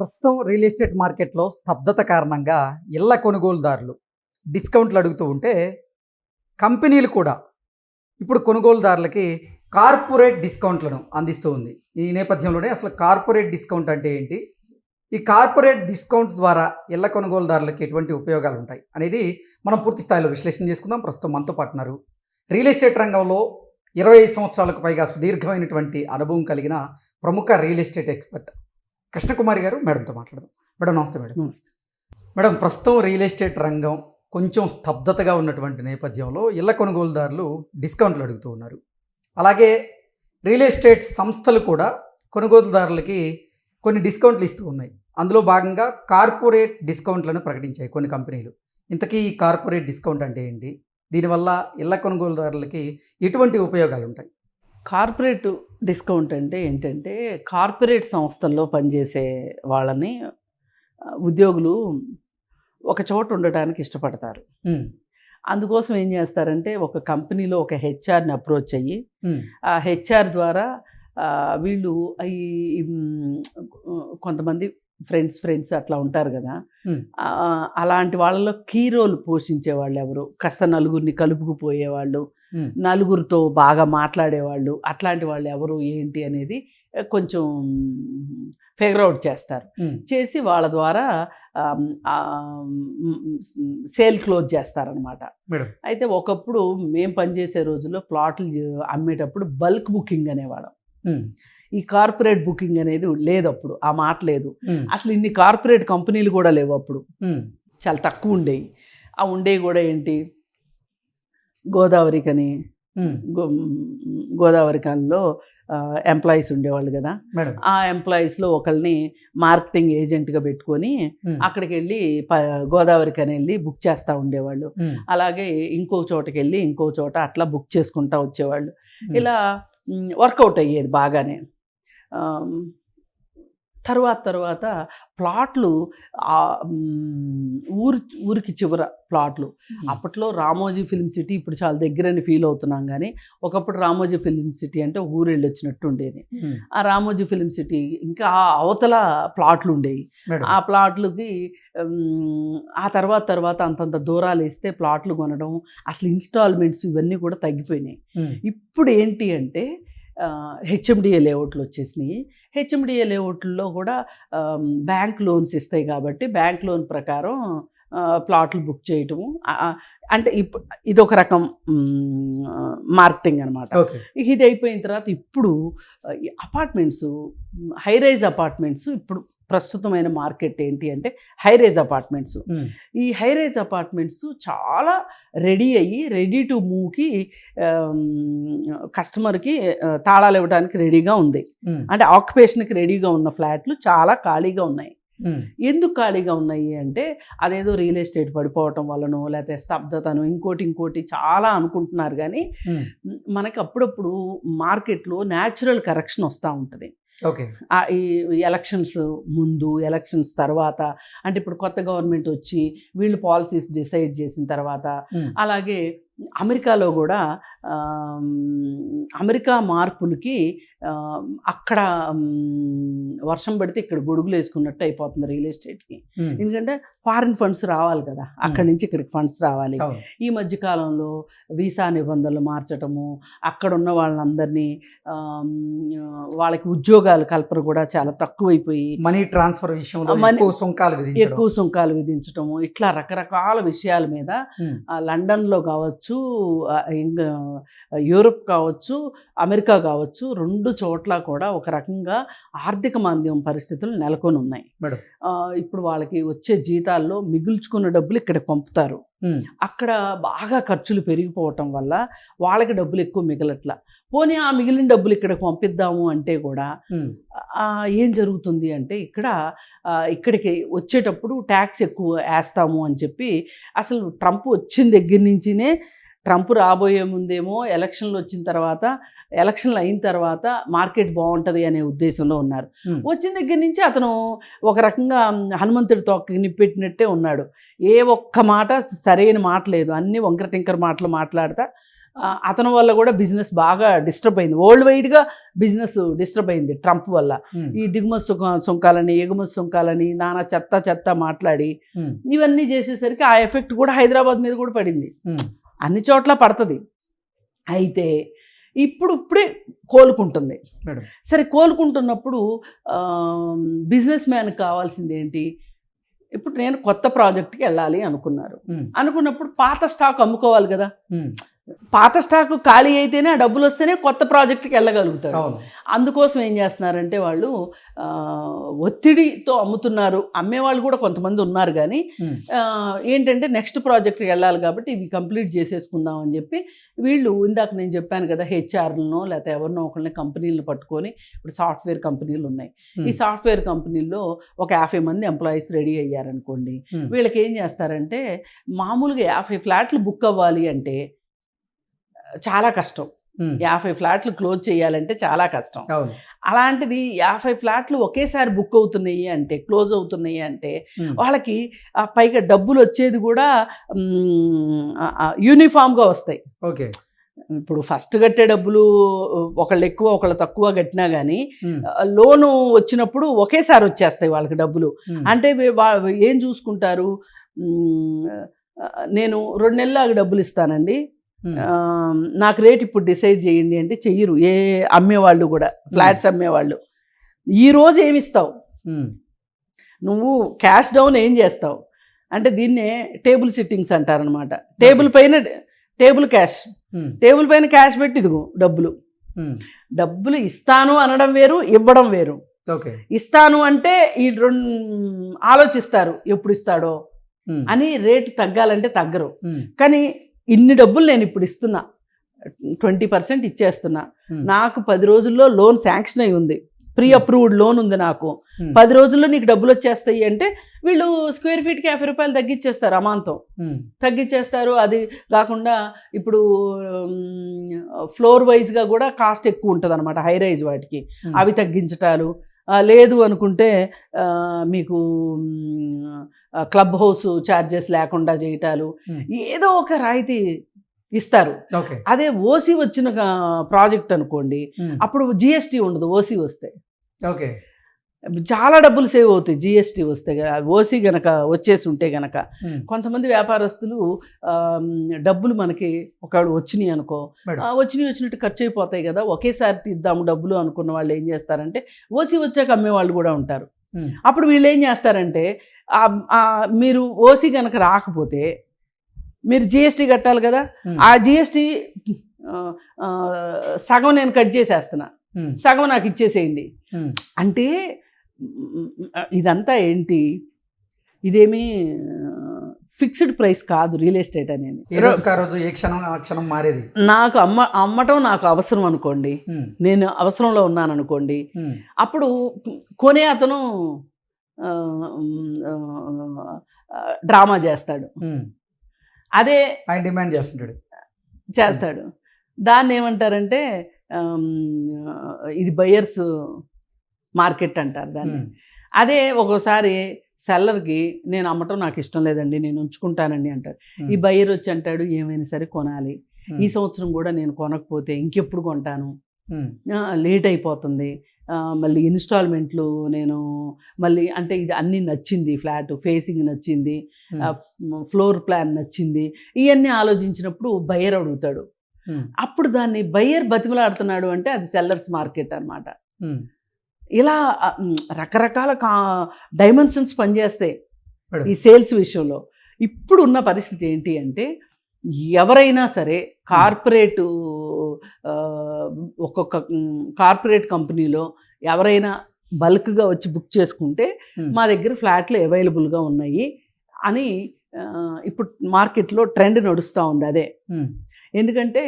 ప్రస్తుతం real estate మార్కెట్లో స్తబ్దత కారణంగా ఇళ్ళ కొనుగోలుదారులు డిస్కౌంట్లు అడుగుతూ ఉంటే కంపెనీలు కూడా ఇప్పుడు కొనుగోలుదారులకి కార్పొరేట్ డిస్కౌంట్లను అందిస్తూ ఉంది. ఈ నేపథ్యంలోనే అసలు కార్పొరేట్ డిస్కౌంట్ అంటే ఏంటి? ఈ కార్పొరేట్ డిస్కౌంట్ ద్వారా ఇళ్ళ కొనుగోలుదారులకి ఎటువంటి ఉపయోగాలు ఉంటాయి అనేది మనం పూర్తి స్థాయిలో విశ్లేషణ చేసుకుందాం. ప్రస్తుతం మనతో పాటున్నారు రియల్ ఎస్టేట్ రంగంలో ఇరవై ఐదు సంవత్సరాలకు పైగా సుదీర్ఘమైనటువంటి అనుభవం కలిగిన ప్రముఖ రియల్ ఎస్టేట్ ఎక్స్పర్ట్ కృష్ణకుమారి గారు మేడంతో మాట్లాడదాం. మేడం నమస్తే మేడం. నమస్తే. మేడం ప్రస్తుతం రియల్ ఎస్టేట్ రంగం కొంచెం స్తబ్దతగా ఉన్నటువంటి నేపథ్యంలో ఇళ్ళ కొనుగోలుదారులు డిస్కౌంట్లు అడుగుతూ ఉన్నారు. అలాగే రియల్ ఎస్టేట్ సంస్థలు కూడా కొనుగోలుదారులకి కొన్ని డిస్కౌంట్లు ఇస్తూ ఉన్నాయి. అందులో భాగంగా కార్పొరేట్ డిస్కౌంట్లను ప్రకటించాయి కొన్ని కంపెనీలు. ఇంతకీ ఈ కార్పొరేట్ డిస్కౌంట్ అంటే ఏంటి? దీనివల్ల ఇళ్ళ కొనుగోలుదారులకి ఎటువంటి ఉపయోగాలు ఉంటాయి? కార్పొరేట్ డిస్కౌంట్ అంటే ఏంటంటే కార్పొరేట్ సంస్థల్లో పనిచేసే వాళ్ళని ఉద్యోగులు ఒక చోట ఉండటానికి ఇష్టపడతారు. అందుకోసం ఏం చేస్తారంటే ఒక కంపెనీలో ఒక హెచ్ఆర్ని అప్రోచ్ అయ్యి ఆ హెచ్ఆర్ ద్వారా వీళ్ళు ఈ కొంతమంది ఫ్రెండ్స్ ఫ్రెండ్స్ అట్లా ఉంటారు కదా. అలాంటి వాళ్ళలో కీ రోల్ పోషించే వాళ్ళు ఎవరు? కాస్త నలుగురిని కలుపుకుపోయేవాళ్ళు నలుగురితో బాగా మాట్లాడేవాళ్ళు. అట్లాంటి వాళ్ళు ఎవరు ఏంటి అనేది కొంచెం ఫిగర్ అవుట్ చేస్తారు. చేసి వాళ్ళ ద్వారా సేల్ క్లోజ్ చేస్తారనమాట అయితే ఒకప్పుడు మేము పనిచేసే రోజుల్లో ప్లాట్లు అమ్మేటప్పుడు బల్క్ బుకింగ్ అనేవాళ్ళం. ఈ కార్పొరేట్ బుకింగ్ అనేది లేదు అప్పుడు ఆ మాట లేదు. అసలు ఇన్ని కార్పొరేట్ కంపెనీలు కూడా లేవు అప్పుడు చాలా తక్కువ ఉండేవి ఆ ఉండేవి కూడా ఏంటి? గోదావరికని గోదావరి కాలంలో ఎంప్లాయీస్ ఉండేవాళ్ళు కదా. ఆ ఎంప్లాయీస్లో ఒకరిని మార్కెటింగ్ ఏజెంట్గా పెట్టుకొని అక్కడికి వెళ్ళి ప గోదావరికి అని వెళ్ళి బుక్ చేస్తూ ఉండేవాళ్ళు. అలాగే ఇంకో చోటకి వెళ్ళి ఇంకో చోట అట్లా బుక్ చేసుకుంటా వచ్చేవాళ్ళు. ఇలా వర్కౌట్ అయ్యేది బాగానే. తర్వాత తర్వాత ప్లాట్లు ఊరి ఊరికి చివర ప్లాట్లు. అప్పట్లో రామోజీ ఫిల్మ్ సిటీ ఇప్పుడు చాలా దగ్గరని ఫీల్ అవుతున్నాం కానీ ఒకప్పుడు రామోజీ ఫిల్మ్ సిటీ అంటే ఊరు వెళ్ళి వచ్చినట్టు ఉండేది. ఆ రామోజీ ఫిల్మ్ సిటీ ఇంకా ఆ అవతల ప్లాట్లు ఉండేవి. ఆ ప్లాట్లకి ఆ తర్వాత తర్వాత అంతంత దూరాలు వేస్తే ప్లాట్లు కొనడం అసలు ఇన్స్టాల్మెంట్స్ ఇవన్నీ కూడా తగ్గిపోయినాయి. ఇప్పుడు ఏంటి అంటే హెచ్ఎండిఏ లేఅవుట్లు వచ్చేసినాయి. హెచ్ఎండిఏ లేఅవుట్లో కూడా బ్యాంక్ లోన్స్ ఇస్తాయి కాబట్టి బ్యాంక్ లోన్ ప్రకారం ప్లాట్లు బుక్ చేయటము. అంటే ఇప్పుడు ఇదొక రకం మ్, మార్కెటింగ్ అనమాట ఇది అయిపోయిన తర్వాత ఇప్పుడు అపార్ట్మెంట్స్ హై రైజ్ అపార్ట్మెంట్స్ ఇప్పుడు ప్రస్తుతమైన మార్కెట్ ఏంటి అంటే హై రైజ్ అపార్ట్మెంట్స్. ఈ హై రైజ్ అపార్ట్మెంట్స్ చాలా రెడీ అయ్యి రెడీ టు మూవ్కి కస్టమర్కి తాళాలు ఇవ్వడానికి రెడీగా ఉంది. అంటే ఆక్యుపేషన్కి రెడీగా ఉన్న ఫ్లాట్లు చాలా ఖాళీగా ఉన్నాయి. ఎందుకు ఖాళీగా ఉన్నాయి అంటే అదేదో రియల్ ఎస్టేట్ పడిపోవటం వలనో లేకపోతే స్తబ్దతను ఇంకోటి ఇంకోటి చాలా అనుకుంటున్నారు కానీ మనకి అప్పుడప్పుడు మార్కెట్లో న్యాచురల్ కరెక్షన్ వస్తూ ఉంటుంది. ఓకే. ఈ ఎలక్షన్స్ ముందు ఎలక్షన్స్ తర్వాత అంటే ఇప్పుడు కొత్త గవర్నమెంట్ వచ్చి వీళ్ళు పాలసీస్ డిసైడ్ చేసిన తర్వాత అలాగే అమెరికాలో కూడా అమెరికా మార్పులకి అక్కడ వర్షం పడితే ఇక్కడ గొడుగులు వేసుకున్నట్టు అయిపోతుంది రియల్ ఎస్టేట్కి. ఎందుకంటే ఫారిన్ ఫండ్స్ రావాలి కదా అక్కడి నుంచి ఇక్కడికి ఫండ్స్ రావాలి. ఈ మధ్య కాలంలో వీసా నిబంధనలు మార్చటము అక్కడ ఉన్న వాళ్ళందరినీ వాళ్ళకి ఉద్యోగాలు కల్పన కూడా చాలా తక్కువైపోయి మనీ ట్రాన్స్ఫర్ విషయంలో మనీ- ఎక్కువ సుంకాలు ఎక్కువ సుంకాలు విధించటము ఇట్లా రకరకాల విషయాల మీద లండన్లో కావచ్చు యూరోప్ కావచ్చు అమెరికా కావచ్చు రెండు చోట్ల కూడా ఒక రకంగా ఆర్థిక మాంద్యం పరిస్థితులు నెలకొని ఉన్నాయి ఇప్పుడు వాళ్ళకి వచ్చే జీతాల్లో మిగుల్చుకున్న డబ్బులు ఇక్కడ పంపుతారు. అక్కడ బాగా ఖర్చులు పెరిగిపోవటం వల్ల వాళ్ళకి డబ్బులు ఎక్కువ మిగలట్ల. పోనీ ఆ మిగిలిన డబ్బులు ఇక్కడికి పంపిద్దాము అంటే కూడా ఏం జరుగుతుంది అంటే ఇక్కడ ఇక్కడికి వచ్చేటప్పుడు ట్యాక్స్ ఎక్కువ వేస్తాము అని చెప్పి అసలు ట్రంప్ వచ్చిన దగ్గర నుంచినే ట్రంప్ రాబోయే ముందేమో ఎలక్షన్లు వచ్చిన తర్వాత ఎలక్షన్లు అయిన తర్వాత మార్కెట్ బాగుంటుంది అనే ఉద్దేశంలో ఉన్నారు. వచ్చిన దగ్గర నుంచి అతను ఒక రకంగా హనుమంతుడి తొక్క నిప్పెట్టినట్టే ఉన్నాడు. ఏ ఒక్క మాట సరైన మాట లేదు. అన్ని వంకర టింకర మాటలు మాట్లాడతా అతని వల్ల కూడా బిజినెస్ బాగా డిస్టర్బ్ అయింది. వరల్డ్ వైడ్గా బిజినెస్ డిస్టర్బ్ అయింది ట్రంప్ వల్ల. ఈ దిగుమతి సుంక సుంకాలని ఎగుమతి సుంకాలని నానా చెత్త చెత్త మాట్లాడి ఇవన్నీ చేసేసరికి ఆ ఎఫెక్ట్ కూడా హైదరాబాద్ మీద కూడా పడింది. అన్ని చోట్ల పడుతుంది. అయితే ఇప్పుడు ఇప్పుడే కోలుకుంటుంది సరే కోలుకుంటున్నప్పుడు బిజినెస్ మ్యాన్ కావాల్సింది ఏంటి? ఇప్పుడు నేను కొత్త ప్రాజెక్ట్కి వెళ్ళాలి అనుకున్నారు. అనుకున్నప్పుడు పాత స్టాక్ అమ్ముకోవాలి కదా? పాత స్టాక్ ఖాళీ అయితేనే ఆ డబ్బులు వస్తేనే కొత్త ప్రాజెక్ట్కి వెళ్ళగలుగుతారు. అందుకోసం ఏం చేస్తున్నారంటే వాళ్ళు ఒత్తిడితో అమ్ముతున్నారు. అమ్మేవాళ్ళు కూడా కొంతమంది ఉన్నారు కానీ ఏంటంటే నెక్స్ట్ ప్రాజెక్ట్కి వెళ్ళాలి కాబట్టి ఇవి కంప్లీట్ చేసేసుకుందాం అని చెప్పి వీళ్ళు ఇందాక నేను చెప్పాను కదా హెచ్ఆర్లనో లేకపోతే ఎవరినో ఒకరిని కంపెనీలను పట్టుకొని ఇప్పుడు సాఫ్ట్వేర్ కంపెనీలు ఉన్నాయి. ఈ సాఫ్ట్వేర్ కంపెనీల్లో ఒక యాభై మంది ఎంప్లాయీస్ రెడీ అయ్యారనుకోండి వీళ్ళకి ఏం చేస్తారంటే మామూలుగా యాభై ఫ్లాట్లు బుక్ అవ్వాలి అంటే చాలా కష్టం. యాభై ఫ్లాట్లు క్లోజ్ చేయాలంటే చాలా కష్టం. అలాంటిది యాభై ఫ్లాట్లు ఒకేసారి బుక్ అవుతున్నాయి అంటే క్లోజ్ అవుతున్నాయి అంటే వాళ్ళకి ఆ పైగా డబ్బులు వచ్చేది కూడా యూనిఫామ్గా వస్తాయి. ఓకే. ఇప్పుడు ఫస్ట్ కట్టే డబ్బులు ఒకళ్ళు ఎక్కువ ఒకళ్ళు తక్కువ కట్టినా కానీ లోను వచ్చినప్పుడు ఒకేసారి వచ్చేస్తాయి వాళ్ళకి డబ్బులు. అంటే ఏం చూసుకుంటారు? నేను రెండు నెలలు డబ్బులు ఇస్తానండి. నాకు రేట్ ఇప్పుడు డిసైడ్ చేయండి అంటే చెయ్యరు. ఏ అమ్మేవాళ్ళు కూడా ఫ్లాట్స్ అమ్మేవాళ్ళు. ఈ రోజు ఏమి ఇస్తావు ఉమ్, నువ్వు క్యాష్ డౌన్ ఏం చేస్తావు? అంటే దీన్నే టేబుల్ సిట్టింగ్స్ అంటారనమాట టేబుల్ పైన టేబుల్ క్యాష్ టేబుల్ పైన క్యాష్ పెట్టి ఇదిగో డబ్బులు. డబ్బులు ఇస్తాను అనడం వేరు ఇవ్వడం వేరు. ఓకే. ఇస్తాను అంటే ఈ రెండు ఆలోచిస్తారు ఎప్పుడు ఇస్తాడో అని రేటు తగ్గాలంటే తగ్గరు. కానీ ఇన్ని డబ్బులు నేను ఇప్పుడు ఇస్తున్నా. ట్వంటీ పర్సెంట్ ఇచ్చేస్తున్నా. నాకు పది రోజుల్లో లోన్ శాంక్షన్ అయి ఉంది. ప్రీ అప్రూవ్డ్ లోన్ ఉంది నాకు. పది రోజుల్లో నీకు డబ్బులు వచ్చేస్తాయి అంటే వీళ్ళు స్క్వేర్ ఫీట్కి యాభై రూపాయలు తగ్గించేస్తారు అమాంతం తగ్గించేస్తారు అది కాకుండా ఇప్పుడు ఫ్లోర్ వైజ్గా కూడా కాస్ట్ ఎక్కువ ఉంటుంది అనమాట హై రైజ్ వాటికి. అవి తగ్గించటాలు. లేదు అనుకుంటే మీకు క్లబ్ హౌస్ ఛార్జెస్ లేకుండా చేయటాలు ఉమ్, ఏదో ఒక రాయితీ ఇస్తారు. ఓకే. అదే ఓసీ వచ్చిన ప్రాజెక్ట్ అనుకోండి ఉమ్, అప్పుడు జిఎస్టీ ఉండదు ఓసీ వస్తే. ఓకే. చాలా డబ్బులు సేవ్ అవుతాయి జిఎస్టీ వస్తే. ఓసీ గనక వచ్చేసి ఉంటే గనక. ఉమ్, కొంతమంది వ్యాపారస్తులు డబ్బులు మనకి ఒకవేళ వచ్చినాయి అనుకో వచ్చినాయి వచ్చినట్టు ఖర్చు అయిపోతాయి కదా ఒకేసారి తీద్దాము డబ్బులు అనుకున్న వాళ్ళు ఏం చేస్తారంటే ఓసీ వచ్చాక అమ్మే వాళ్ళు కూడా ఉంటారు. అప్పుడు వీళ్ళు ఏం చేస్తారంటే మీరు ఓసీ కనుక రాకపోతే మీరు జిఎస్టీ కట్టాలి కదా? ఆ జిఎస్టీ సగం నేను కట్ చేసేస్తున్నా. సగం నాకు ఇచ్చేసేయండి. అంటే ఇదంతా ఏంటి? ఇదేమీ ఫిక్స్డ్ ప్రైస్ కాదు రియల్ ఎస్టేట్ అనేది. రోజు? ఏ క్షణం? ఆ క్షణం మారేది? నాకు అమ్మ అమ్మటం నాకు అవసరం అనుకోండి. నేను అవసరంలో ఉన్నాను అనుకోండి అప్పుడు కొనే అతను డ్రామా చేస్తాడు. అదే ఆయన డిమాండ్ చేస్తుంటాడు. చేస్తాడు. దాన్ని ఏమంటారంటే ఇది బయర్స్ మార్కెట్ అంటారు దాన్ని. అదే ఒక్కోసారి సెల్లర్కి నేను అమ్మటం నాకు ఇష్టం లేదండి నేను ఉంచుకుంటానండి అంటాడు ఈ బయ్యర్ వచ్చి అంటాడు ఏమైనా సరే కొనాలి. ఈ సంవత్సరం కూడా నేను కొనకపోతే ఇంకెప్పుడు కొంటాను? లేట్ అయిపోతుంది. మళ్ళీ ఇన్స్టాల్మెంట్లు నేను మళ్ళీ అంటే ఇది అన్నీ నచ్చింది ఫ్లాట్ ఫేసింగ్ నచ్చింది ఫ్లోర్ ప్లాన్ నచ్చింది ఇవన్నీ ఆలోచించినప్పుడు బయ్యర్ అడుగుతాడు. అప్పుడు దాన్ని బయ్యర్ బతిమలాడుతున్నాడు అంటే అది సెల్లర్స్ మార్కెట్ అన్నమాట. ఉమ్, ఇలా రకరకాల కా డైమెన్షన్స్ పనిచేస్తాయి. ఈ సేల్స్ విషయంలో. ఇప్పుడు ఉన్న పరిస్థితి ఏంటి అంటే ఎవరైనా సరే కార్పొరేటు ఒక్కొక్క కార్పొరేట్ కంపెనీలో ఎవరైనా బల్క్గా వచ్చి బుక్ చేసుకుంటే మా. దగ్గర ఫ్లాట్లు అవైలబుల్గా ఉన్నాయి అని ఇప్పుడు మార్కెట్లో ట్రెండ్ నడుస్తూ ఉంది అదే. ఎందుకంటే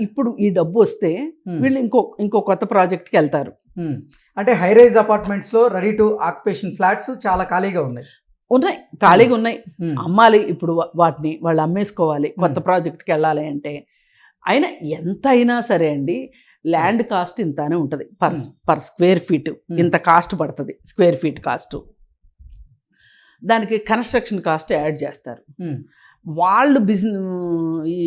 ఇప్పుడు ఈ డబ్బు వస్తే వీళ్ళు ఇంకో ఇంకో కొత్త ప్రాజెక్ట్కి వెళ్తారు. అంటే హై రైజ్ అపార్ట్మెంట్స్లో రెడీ టు ఆక్యుపేషన్ ఫ్లాట్స్ చాలా ఖాళీగా ఉన్నాయి. ఉన్నాయి. ఖాళీగా ఉన్నాయి. అమ్మాలి ఇప్పుడు వాటిని వాళ్ళు అమ్మేసుకోవాలి. కొత్త. ప్రాజెక్ట్కి వెళ్ళాలి అంటే. అయినా ఎంత అయినా సరే అండి ల్యాండ్ కాస్ట్ ఇంతనే ఉంటుంది. పర్. పర్ స్క్వేర్ ఫీట్ ఇంత కాస్ట్ పడుతుంది స్క్వేర్ ఫీట్ కాస్ట్. దానికి కన్స్ట్రక్షన్ కాస్ట్ యాడ్ చేస్తారు. వాళ్ళు బిజినెస్ ఈ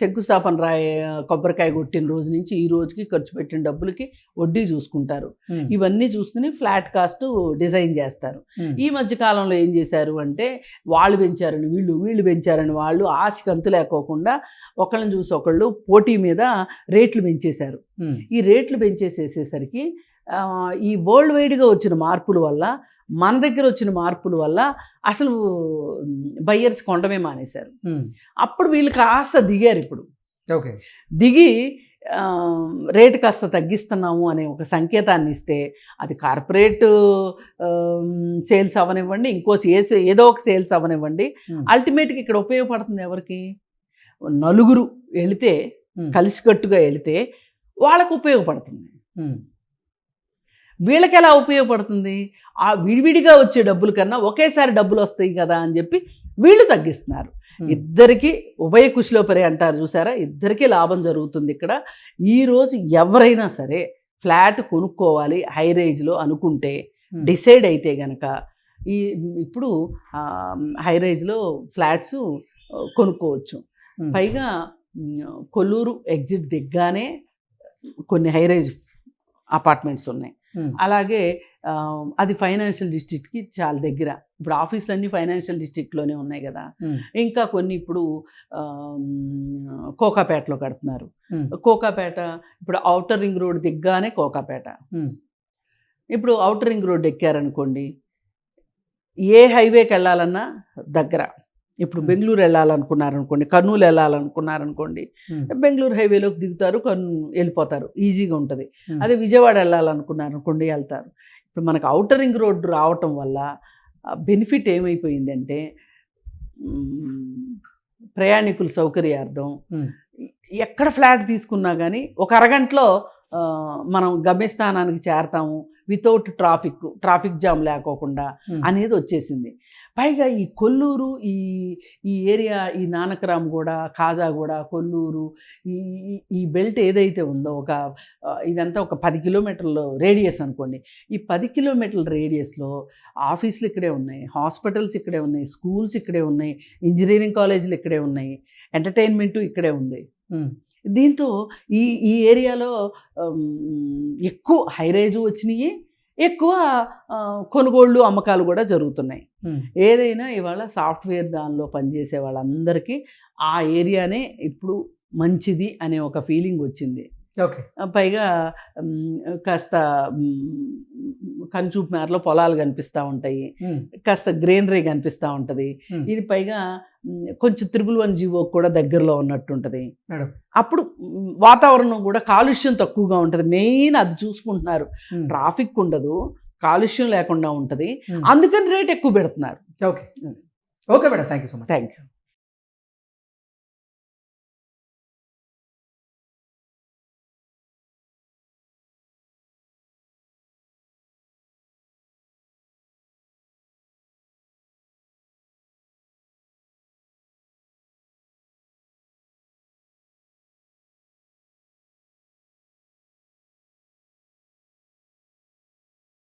శంకుస్థాపన రాయ కొబ్బరికాయ కొట్టిన రోజు నుంచి ఈ రోజుకి ఖర్చు పెట్టిన డబ్బులకి వడ్డీ చూసుకుంటారు. ఇవన్నీ చూసుకుని ఫ్లాట్ కాస్ట్ డిజైన్ చేస్తారు. ఈ మధ్య కాలంలో ఏం చేశారు అంటే వాళ్ళు పెంచారని వీళ్ళు వీళ్ళు పెంచారని వాళ్ళు ఆశకి అంతు లేకోకుండా ఒకళ్ళని చూసి ఒకళ్ళు పోటీ మీద రేట్లు పెంచేశారు. ఈ రేట్లు పెంచేసేసేసరికి ఈ వరల్డ్ వైడ్గా వచ్చిన మార్పుల వల్ల మన దగ్గర వచ్చిన మార్పుల వల్ల అసలు బయ్యర్స్ కొండమే మానేశారు. అప్పుడు వీళ్ళు కాస్త దిగారు ఇప్పుడు. ఓకే. దిగి రేటు కాస్త తగ్గిస్తున్నాము అనే ఒక సంకేతాన్ని ఇస్తే అది కార్పొరేట్ సేల్స్ అవనివ్వండి ఇంకో ఏదో ఒక సేల్స్ అవనివ్వండి ఉమ్, అల్టిమేట్గా ఇక్కడ ఉపయోగపడుతుంది ఎవరికి? నలుగురు వెళితే కలిసికట్టుగా వెళితే వాళ్ళకు ఉపయోగపడుతుంది. వీళ్ళకి ఎలా ఉపయోగపడుతుంది? ఆ విడివిడిగా వచ్చే డబ్బుల కన్నా ఒకేసారి డబ్బులు వస్తాయి కదా అని చెప్పి వీళ్ళు తగ్గిస్తున్నారు. ఇద్దరికి ఉభయ కుశలోపరి అంటారు చూసారా? ఇద్దరికీ లాభం జరుగుతుంది ఇక్కడ. ఈరోజు ఎవరైనా సరే ఫ్లాట్ కొనుక్కోవాలి హై రేంజ్లో అనుకుంటే డిసైడ్ అయితే గనక ఈ ఇప్పుడు హై రేంజ్లో ఫ్లాట్స్ కొనుక్కోవచ్చు. పైగా కొల్లూరు ఎగ్జిట్ దిగ్గానే కొన్ని హై రేంజ్ అపార్ట్మెంట్స్ ఉన్నాయి. అలాగే అది ఫైనాన్షియల్ డిస్ట్రిక్ట్కి చాలా దగ్గర. ఇప్పుడు ఆఫీసులన్నీ ఫైనాన్షియల్ డిస్ట్రిక్ట్లోనే ఉన్నాయి కదా. ఇంకా కొన్ని ఇప్పుడు కోకాపేటలో కడుతున్నారు. కోకాపేట ఇప్పుడు ఔటర్ రింగ్ రోడ్ దిగ్గానే కోకాపేట. ఇప్పుడు ఔటర్ రింగ్ రోడ్ ఎక్కారనుకోండి ఏ హైవేకి వెళ్ళాలన్నా దగ్గర. ఇప్పుడు. బెంగళూరు వెళ్ళాలనుకున్నారనుకోండి కర్నూలు వెళ్ళాలనుకున్నారనుకోండి బెంగళూరు హైవేలోకి దిగుతారు కర్నూ వెళ్ళిపోతారు. ఈజీగా ఉంటుంది. అదే విజయవాడ వెళ్ళాలనుకున్నారనుకోండి వెళ్తారు. ఇప్పుడు మనకు ఔటర్ రింగ్ రోడ్డు రావటం వల్ల బెనిఫిట్ ఏమైపోయిందంటే ప్రయాణికుల సౌకర్యార్థం ఎక్కడ ఫ్లాట్ తీసుకున్నా కానీ ఒక అరగంటలో మనం గమ్యస్థానానికి చేరతాము వితౌట్ ట్రాఫిక్ ట్రాఫిక్ జామ్ లేకోకుండా అనేది వచ్చేసింది. పైగా ఈ కొల్లూరు ఈ ఈ ఏరియా ఈ నానకరామ్గూడ కాజాగూడ కొల్లూరు ఈ ఈ- బెల్ట్ ఏదైతే ఉందో ఒక ఇదంతా ఒక పది కిలోమీటర్ల రేడియస్ అనుకోండి. ఈ పది కిలోమీటర్ల రేడియస్లో ఆఫీసులు ఇక్కడే ఉన్నాయి హాస్పిటల్స్ ఇక్కడే ఉన్నాయి స్కూల్స్ ఇక్కడే ఉన్నాయి ఇంజనీరింగ్ కాలేజీలు ఇక్కడే ఉన్నాయి ఎంటర్టైన్మెంటు ఇక్కడే ఉంది. దీంతో ఈ ఈ ఏరియాలో ఎక్కువ హైరేజ్ వచ్చినాయి ఎక్కువ కొనుగోళ్ళు అమ్మకాలు కూడా జరుగుతున్నాయి. ఏదైనా ఇవాళ సాఫ్ట్వేర్ దానిలో పనిచేసే వాళ్ళందరికీ ఆ ఏరియానే ఇప్పుడు మంచిది అనే ఒక ఫీలింగ్ వచ్చింది. పైగా కాస్త కంచూపు మేరలో పొలాలు కనిపిస్తూ ఉంటాయి. కాస్త గ్రీనరీ కనిపిస్తూ ఉంటుంది. ఇది పైగా కొంచెం త్రిబుల్ వన్ జీవో కూడా దగ్గరలో ఉన్నట్టుంటుంది. అప్పుడు వాతావరణం కూడా కాలుష్యం తక్కువగా ఉంటుంది. మెయిన్ అది చూసుకుంటున్నారు. ట్రాఫిక్ ఉండదు. కాలుష్యం లేకుండా ఉంటుంది. అందుకని రేట్ ఎక్కువ పెడుతున్నారు. Okay. Okay madam. Thank you so much. Thank you